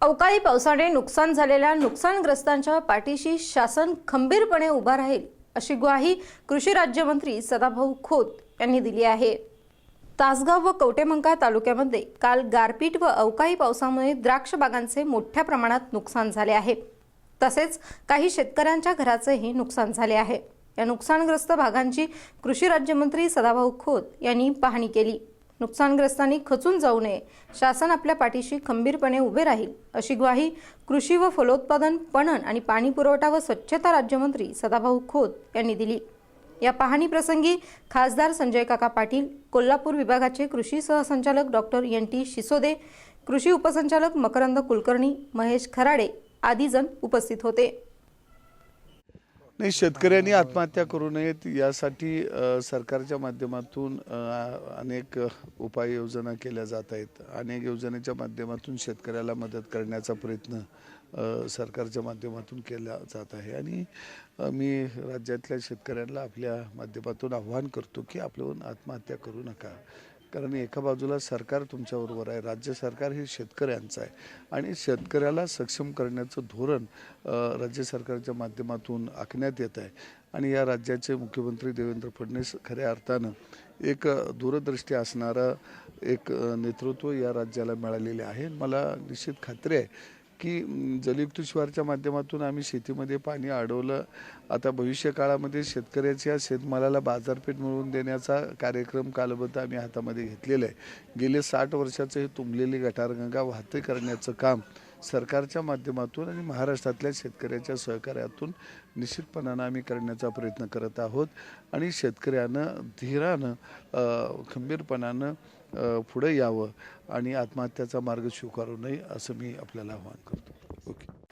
अवकाळी पावसाने नुकसान झालेल्या नुकसानग्रस्तांच्या पाठीशी शासन खंबीरपणे उभा राहील अशी ग्वाही कृषी राज्यमंत्री सदाभाऊ खोत यांनी दिली आहे. तासगाव व कवटेमंका तालुक्यामध्ये काल गारपीट व अवकाळी पावसामुळे द्राक्ष बागांचे मोठ्या प्रमाणात नुकसान झाले आहे. तसेच काही शेतकऱ्यांच्या घराचेही नुकसान झाले आहे. या नुकसानग्रस्त भागांची कृषी राज्यमंत्री सदाभाऊ खोत यांनी पाहणी केली. नुकसानग्रस्तांनी खचून जाऊ नये. शासन आपल्या पाठीशी खंबीरपणे उभे राहील. अशी ग्वाही कृषी व फलोत्पादन पणन आणि पाणी पुरवठा व स्वच्छता राज्यमंत्री सदाभाऊ खोत यांनी दिली. या पाहणीप्रसंगी खासदार संजय काका पाटील कोल्हापूर विभागाचे कृषी सहसंचालक डॉक्टर एन. टी. शिसोदे कृषी उपसंचालक मकरंद कुलकर्णी महेश खराडे आदी जण उपस्थित होते. नाही शेतकऱ्यांनी आत्महत्या करू नयेत यासाठी सरकारच्या माध्यमातून अनेक उपाययोजना केल्या जात आहेत. अनेक योजनेच्या माध्यमातून शेतकऱ्याला मदत करण्याचा प्रयत्न सरकारच्या माध्यमातून केला जात आहे. आणि मी राज्यातल्या शेतकऱ्यांना आपल्या माध्यमातून आव्हान करतो की आपण आत्महत्या करू नका. कारण एका बाजूला सरकार तुमच्याबरोबर आहे राज्य सरकार हे शेतकऱ्यांचं आहे. आणि शेतकऱ्याला सक्षम करण्याचं धोरण राज्य सरकारच्या माध्यमातून आखण्यात येत आहे. आणि या राज्याचे मुख्यमंत्री देवेंद्र फडणवीस खऱ्या अर्थानं एक दूरदृष्टी असणारं एक नेतृत्व या राज्याला मिळालेले आहे. मला निश्चित खात्री आहे की म, जलयुक्त शिवारच्या माध्यमातून आम्ही शेतीमध्ये पाणी अडवलं. आता भविष्य काळामध्ये शेतकऱ्याच्या शेतमालाला बाजारपेठ मिळवून देण्याचा कार्यक्रम कालबद्ध आम्ही हातामध्ये घेतलेला आहे. गेले साठ वर्षाचं हे तुंबलेली गटारगंगा वाहते करण्याचं काम सरकारच्या माध्यमातून आणि महाराष्ट्रातल्या शेतकऱ्याच्या सहकार्यातून निश्चितपणानं आम्ही करण्याचा प्रयत्न करत आहोत. आणि शेतकऱ्यानं धीरानं खंबीरपणानं पुढं पुढे यावं आणि आत्महत्याचा मार्ग स्वीकारू नये असं मी आपल्याला आवाहन करतो.